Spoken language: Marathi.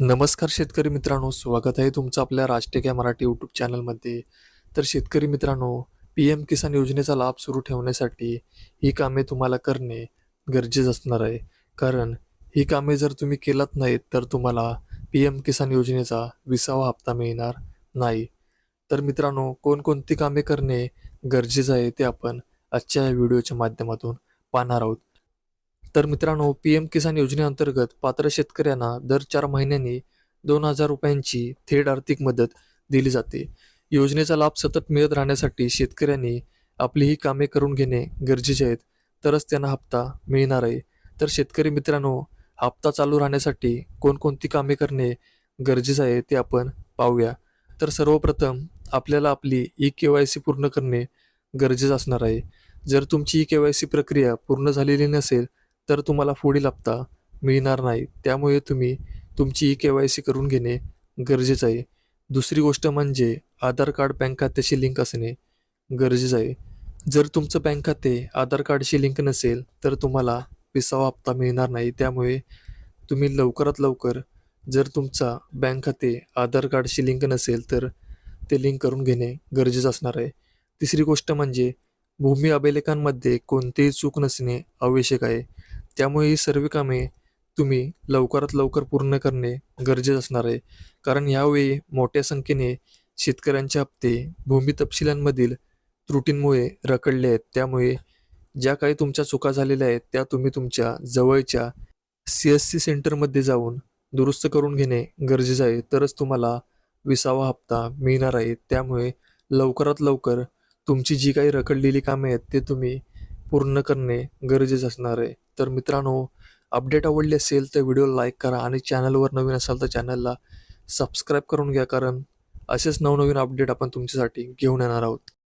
नमस्कार शेतकरी मित्रांनो स्वागत आहे तुमचं आपल्या राष्ट्रीय मराठी यूट्यूब चॅनलमध्ये तर शेतकरी मित्रांनो पी एम किसान योजनेचा लाभ सुरू ठेवण्यासाठी ही कामे तुम्हाला करणे गरजेचं असणार आहे. कारण ही कामे जर तुम्ही केलात नाहीत तर तुम्हाला पी एम किसान योजनेचा विसावा हप्ता मिळणार नाही. तर मित्रांनो कोणकोणती कामे करणे गरजेचं आहे ते आपण आजच्या या व्हिडिओच्या माध्यमातून पाहणार आहोत. तर मित्रांनो पी एम किसान योजनेअंतर्गत पात्र शेतकऱ्यांना दर चार महिन्यांनी दोन हजार रुपयांची थेट आर्थिक मदत दिली जाते. योजनेचा लाभ सतत मिळत राहण्यासाठी शेतकऱ्यांनी आपली ही कामे करून घेणे गरजेचे आहेत. तरच त्यांना हप्ता मिळणार आहे. तर शेतकरी मित्रांनो हप्ता चालू राहण्यासाठी कोणकोणती कामे करणे गरजेचं आहे ते आपण पाहूया. तर सर्वप्रथम आपल्याला आपली ई के वाय सी पूर्ण करणे गरजेचं असणार आहे. जर तुमची ई के वाय सी प्रक्रिया पूर्ण झालेली नसेल तर तुम्हाला पुढील हप्ता मिळणार नाही. त्यामुळे तुम्ही तुमची ई के वाय सी करून घेणे गरजेचं आहे. दुसरी गोष्ट म्हणजे आधार कार्ड बँक खात्याशी लिंक असणे गरजेचं आहे. जर तुमचं बँक खाते आधार कार्डशी लिंक नसेल तर तुम्हाला विसावा हप्ता मिळणार नाही. त्यामुळे तुम्ही लवकरात लवकर जर तुमचा बँक खाते आधार कार्डशी लिंक नसेल तर ते लिंक करून घेणे गरजेचं असणार आहे. तिसरी गोष्ट म्हणजे भूमी अभिलेखांमध्ये कोणतीही चूक नसणे आवश्यक आहे. त्यामुळे ही सर्व कामे तुम्ही लवकरात लवकर पूर्ण करणे गरजेचं असणार आहे. कारण यावेळी मोठ्या संख्येने शेतकऱ्यांचे हप्ते भूमी तपशिलांमधील त्रुटींमुळे रखडले आहेत. त्यामुळे ज्या काही तुमच्या चुका झालेल्या आहेत त्या तुम्ही तुमच्या जवळच्या सी एस सी सेंटरमध्ये जाऊन दुरुस्त करून घेणे गरजेचं आहे. तरच तुम्हाला विसावा हप्ता मिळणार आहे. त्यामुळे लवकरात लवकर तुमची जी काही रखडलेली कामे आहेत ते तुम्ही पूर्ण करणे गरजेचं असणार आहे. तर मित्रांनो अपडेट आवडली असेल तर व्हिडिओ लाईक करा आणि चॅनलवर नवीन असाल तर चॅनलला सबस्क्राईब करून घ्या कारण असेच नवनवीन अपडेट आपण तुमच्यासाठी घेऊन येणार आहोत.